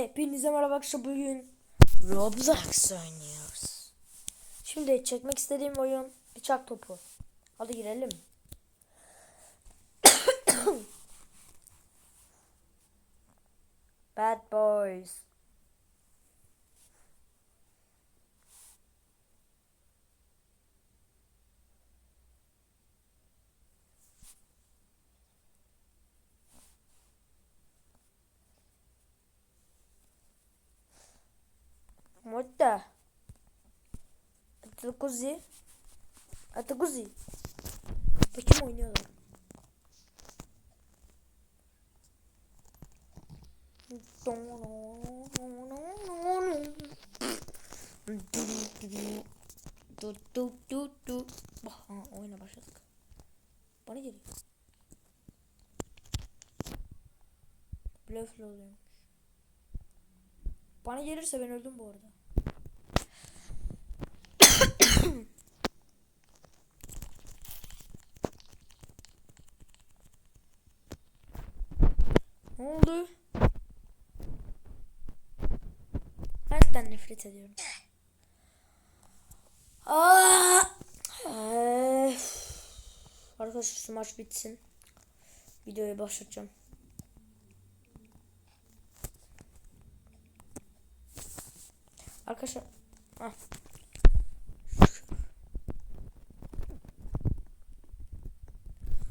Hepinize merhaba arkadaşlar bugün Roblox oynuyoruz. Şimdi çekmek istediğim oyun bıçak topu. Hadi girelim. Bad boys. Modda. Atakuzi. Atakuzi. Bakayım oynuyorlar. Du du du du. Bak ha, oyuna başladık. Bana geliyor. Blöfle oluyormuş. Bana gelirse ben öldüm bu arada. ne oldu? Hayattan nefret ediyorum. Aa! Öf. Arkadaşlar şu maç bitsin. Videoyu başlatacağım. Arkadaşlar ah.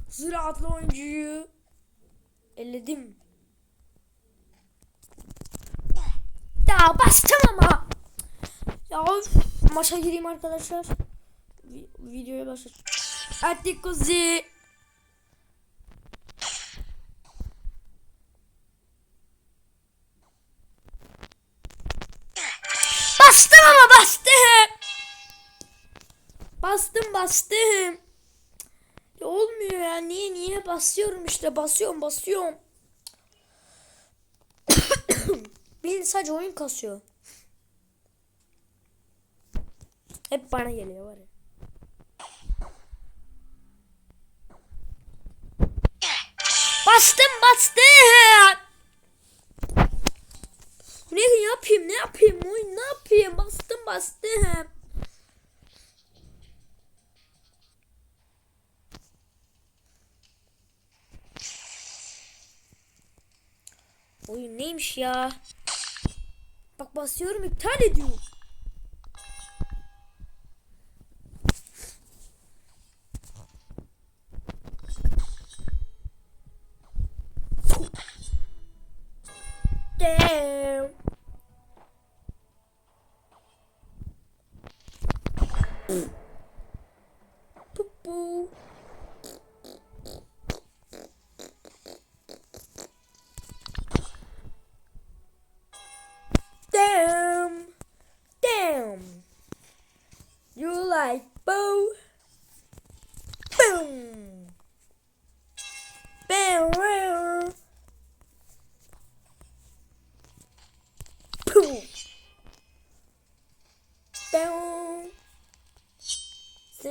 Ziraatlı oyuncuyu elledim. Ya bastım ama. Ya of. maça gireyim arkadaşlar. Vi- videoya. Hadi kuzi. Bastım. Ya olmuyor ya. Niye niye basıyorum işte basıyorum basıyorum. Benim sadece oyun kasıyor. Hep bana geliyor var ya. Bastım bastım. Ne yapayım ne yapayım oyun ne yapayım bastım bastım. Oyun neymiş ya? Bak basıyorum iptal ediyor. Damn.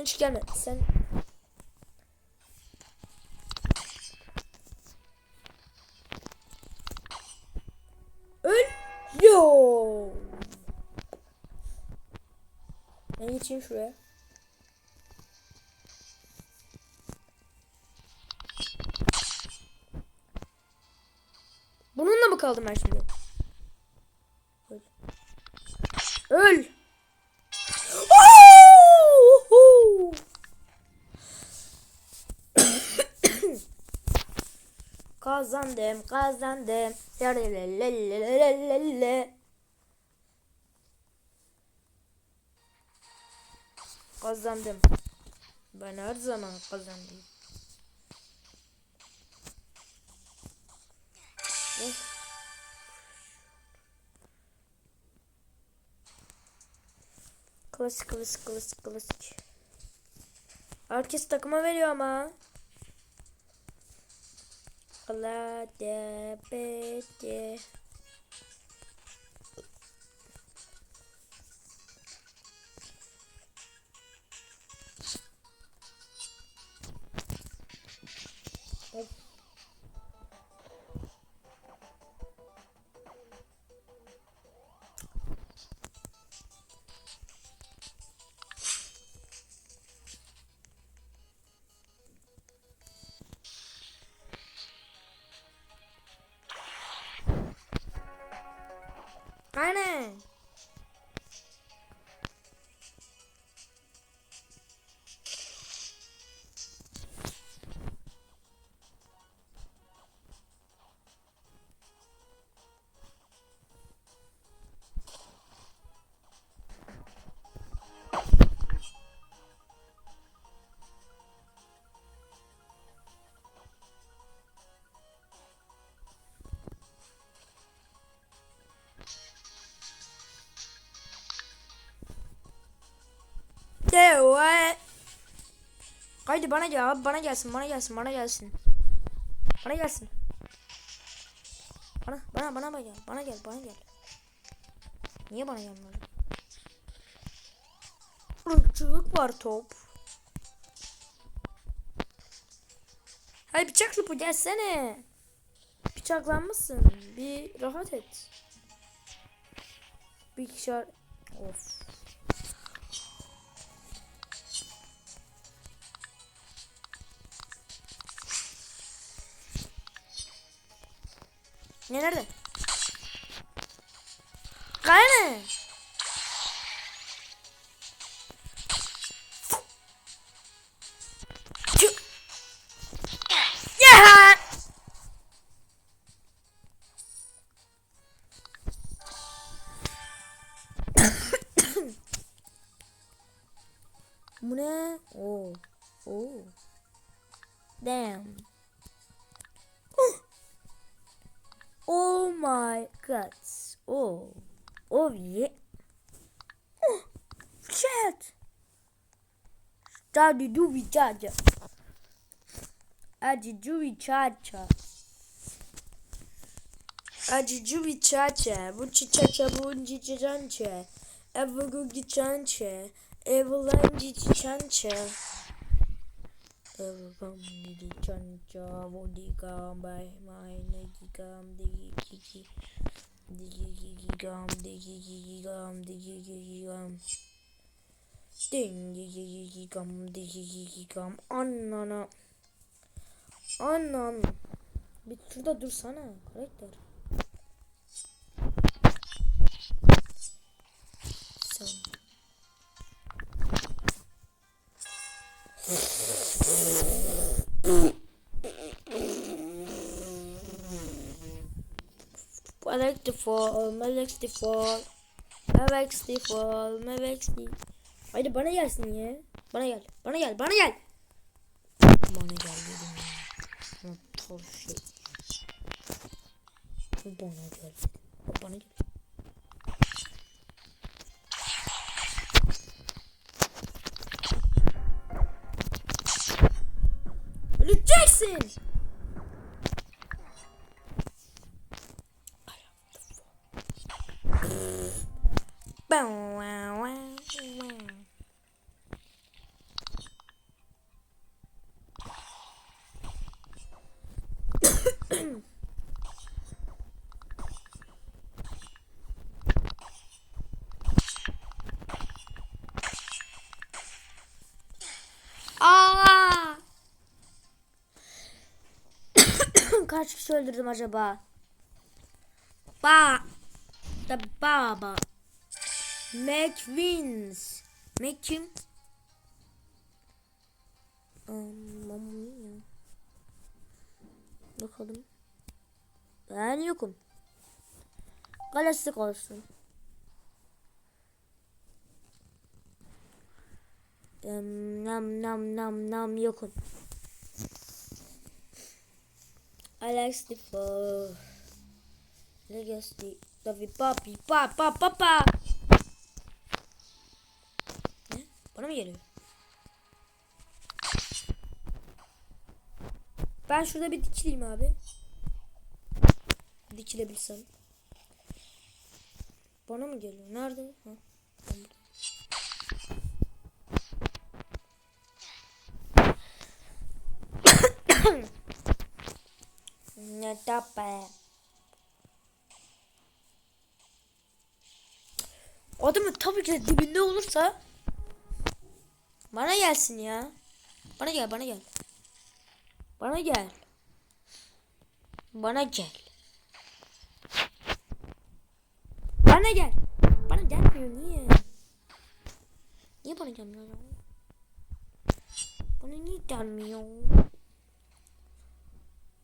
Hiç gelme. Sen Öl. Yo. Ben geçeyim şuraya. Bununla mı kaldım ben şimdi? Öl. Öl. Kazandım, kazandım. Kazandım. Ben her zaman kazandım. Klasik klasik klasik klasik. Herkes takıma veriyor ama. Chocolate, baby. Haydi bana gel abi bana gelsin bana gelsin bana gelsin. Bana gelsin. Bana bana bana bana gel bana gel bana gel. Niye bana gelmiyor? Irkçılık var top. Hayır bıçak topu gelsene. Bıçaklanmışsın. Bir rahat et. Bir kişi Of. Ne nerede? Kayne. Ya! Bu ne? Oo. Oo. Damn. Oh my god. Oh. Oh yeah. Oh. Shit. Daddy do we charge? Adi do we charge? Adi do we charge? Bu çiçeçe bu çiçeçe. Evu giçançe. Evulan giçançe. Evulan giçançe. Vodikam bay mayne gigam digi gigi. Digi gigam digi gigam digi gigam. Digi gigam digi gigam. Annana. Annan. Bir şurada dursana karakter. Alex fall, Alex fall, Alex fall, Alex the... Haydi bana gelsin ya. Bana gel, bana gel, bana gel. Bana gel dedim ya. Aptal şey. Bana gel. Bana gel. Öleceksin. Kaç kişi öldürdüm acaba? Ba da baba. Mac wins. Mac kim? Mia. Bakalım. Ben yokum. Klasik olsun. Nam nam nam nam yokum. Alex Defoe. Legacy. David Papi. Pa pa pa pa. Ne? Bana mı geliyor? Ben şurada bir dikileyim abi. Dikilebilsem. Bana mı geliyor? Nerede? Ha. Tape. Adamın tabii ki de dibinde olursa bana gelsin ya. Bana gel, bana gel. Bana gel. Bana gel. Bana gel. Bana gelmiyor niye? Niye bana gelmiyor? Bana niye gelmiyor?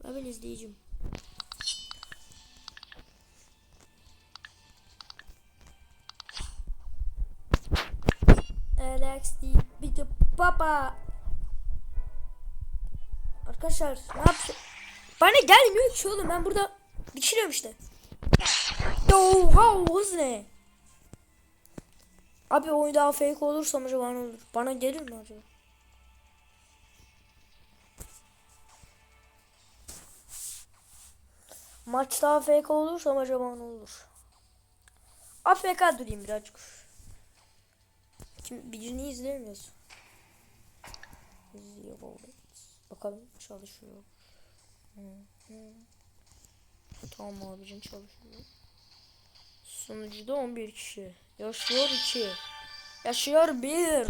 Ben izleyicim. Alex değil bir de baba. Arkadaşlar ne yapıyor? Bana gelmiyor ki oğlum ben burada dikiliyorum işte. Oha o hız ne? Abi oyun oyunda afk olursam acaba ne olur? Bana gelir mi acaba? Maçta afk olursam acaba ne olur? AFK durayım birazcık. Kim birini izleyemiyoruz. İzliyoruz. Bakalım çalışıyor. Hı hı. Tamam abicim çalışıyor. Sunucuda 11 kişi. Yaşıyor 2. Yaşıyor 1.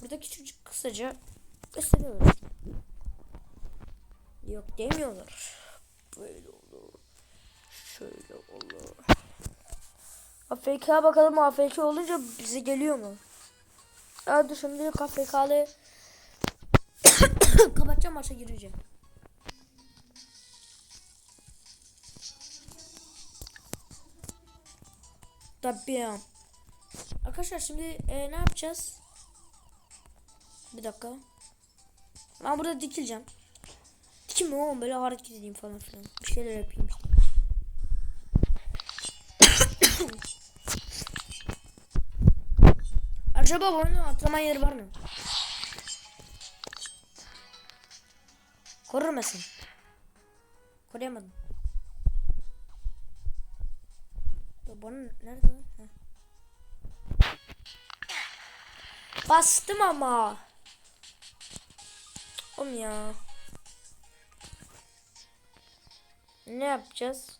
Buradaki çocuk kısaca gösteriyorlar. Yok demiyorlar. Böyle olur. Şöyle olur. AFK bakalım AFK olunca bize geliyor mu? Ya dur şimdi AFK'lı kapatacağım maça gireceğim. Tabii. Arkadaşlar şimdi e, ne yapacağız? Bir dakika. Ben burada dikileceğim. Dikilme oğlum böyle hareket edeyim falan filan. Bir şeyler yapayım işte. Acaba bu oyunun atlama yeri var mı? Korur musun? Koruyamadım. Ya bana nerede? Heh. Bastım ama. Oğlum ya. Ne yapacağız?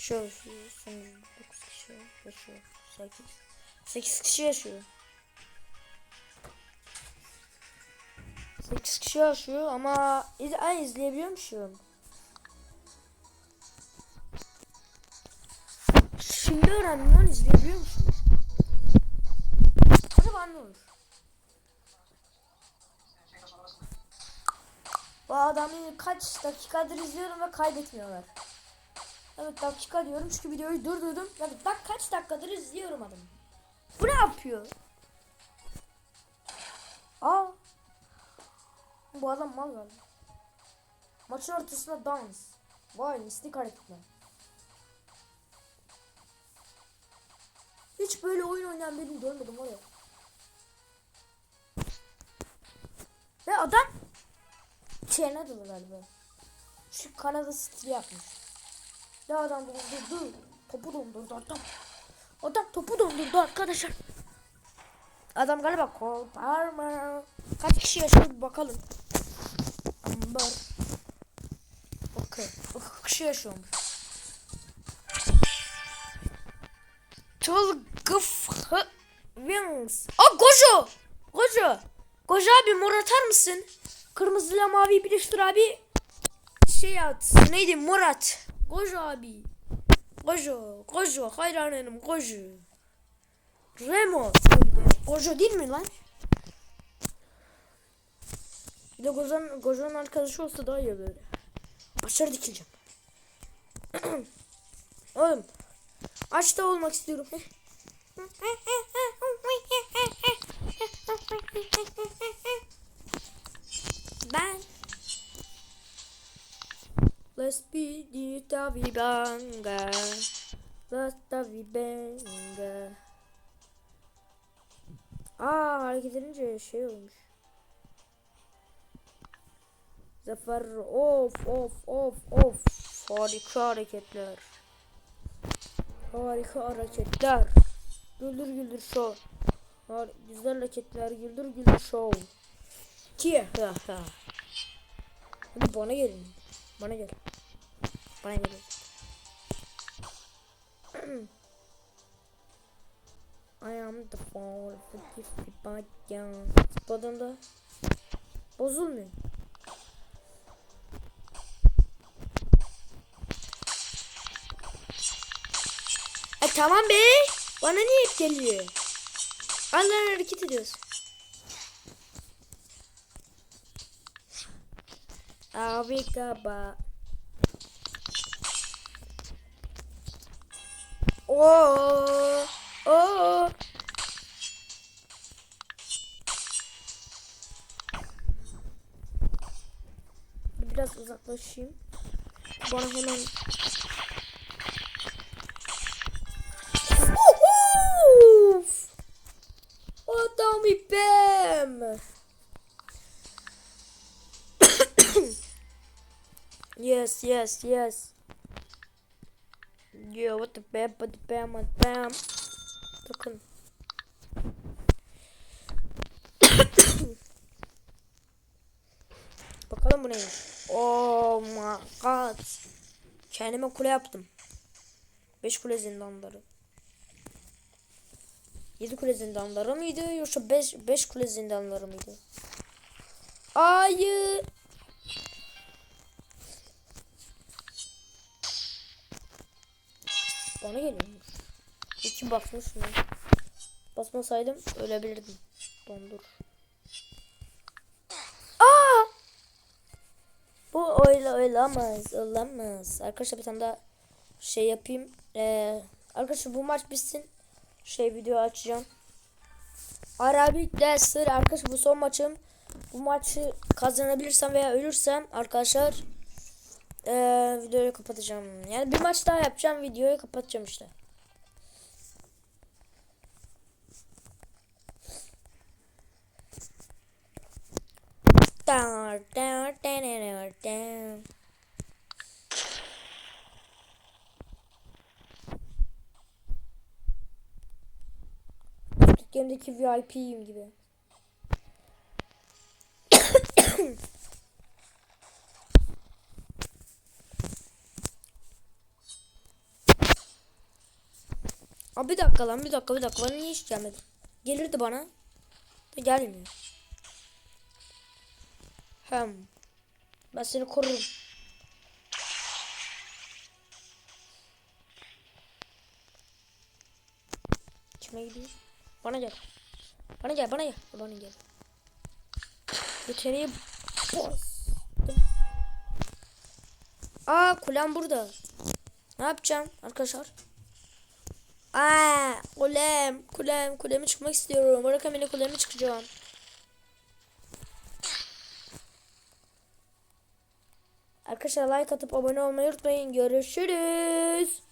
Şöyle şu son 9 kişi yaşıyor. 8. 8 kişi yaşıyor. 8 kişi yaşıyor ama iz ay izleyebiliyormuşum. Şimdi öğrendim lan izleyebiliyor musun? Acaba ne olur? Bu adamı kaç dakikadır izliyorum ve kaybetmiyorlar. Evet dakika diyorum çünkü videoyu durdurdum. Ya bak kaç dakikadır izliyorum adamı. Bu ne yapıyor? Aa. Bu adam mal galiba. Maçın ortasında dans. Vay mistik hareketler. Hiç böyle oyun oynayan birini görmedim var ya. Ve adam Kanadalı galiba. Şu Kanada stili yapmış. Ve adam dondurdu. Topu dondurdu adam. Adam topu dondurdu arkadaşlar. Adam galiba Palmer. Kaç kişi yaşıyor bakalım. Amber. Okey. 40 kişi yaşıyormuş. Tolgıf Wings. Aa Gojo. Gojo. Gojo abi mor atar mısın? Kırmızıyla mavi birleştir abi. Şey at. Neydi Murat. Gojo abi. Gojo. Gojo. Hayranım Gojo. Remo. Gojo değil mi lan? Bir de Gojo'nun Gojo'nun arkadaşı olsa daha iyi böyle. Aşağı dikileceğim. Oğlum. Aç da olmak istiyorum. Ben Let's be the vibanga Let's the vibanga Aa hareket edince şey olmuş. Zafer of of of of harika hareketler. Harika hareketler. Güldür güldür show. Har güzel hareketler güldür güldür show. Ki ha bana gelin. Bana gel. Bana gel. I am the fall of the gifted by young. Zıpladığında bozulmuyor. E tamam be. Bana niye geliyor? Allah hareket ediyoruz. Abi kaba. Oo. Oo. Biraz uzaklaşayım. Bana hemen Yes, yes. Yo, what the bam, what the bam, what the bam. Bakın. Bakalım bu neymiş. Oh my god. Kendime kule yaptım. 5 kule zindanları. 7 kule zindanları mıydı yoksa 5 5 kule zindanları mıydı? Hayır. Bana geliyormuş. İki basmış mı? Basmasaydım ölebilirdim. Dondur. Aa! Bu öyle olamaz. Olamaz. Arkadaşlar bir tane daha şey yapayım. Ee, arkadaşlar bu maç bitsin. Şey video açacağım. Arabik dersler arkadaşlar bu son maçım. Bu maçı kazanabilirsem veya ölürsem arkadaşlar ee, videoyu kapatacağım. Yani bir maç daha yapacağım videoyu kapatacağım işte. Down, down, down, down, Game'deki VIP'yim gibi. Abi bir dakika lan bir dakika bir dakika bana niye hiç gelmedi? Gelirdi bana. Da gelmiyor. Hem. Ben seni korurum. Kime gidiyor? Bana gel. Bana gel bana gel. Bana gel. Yeteneği bas. Aa kulem burada. Ne yapacağım arkadaşlar? Aa kulem kulem kulemi çıkmak istiyorum. Bırakın beni kulemi çıkacağım. Arkadaşlar like atıp abone olmayı unutmayın. Görüşürüz.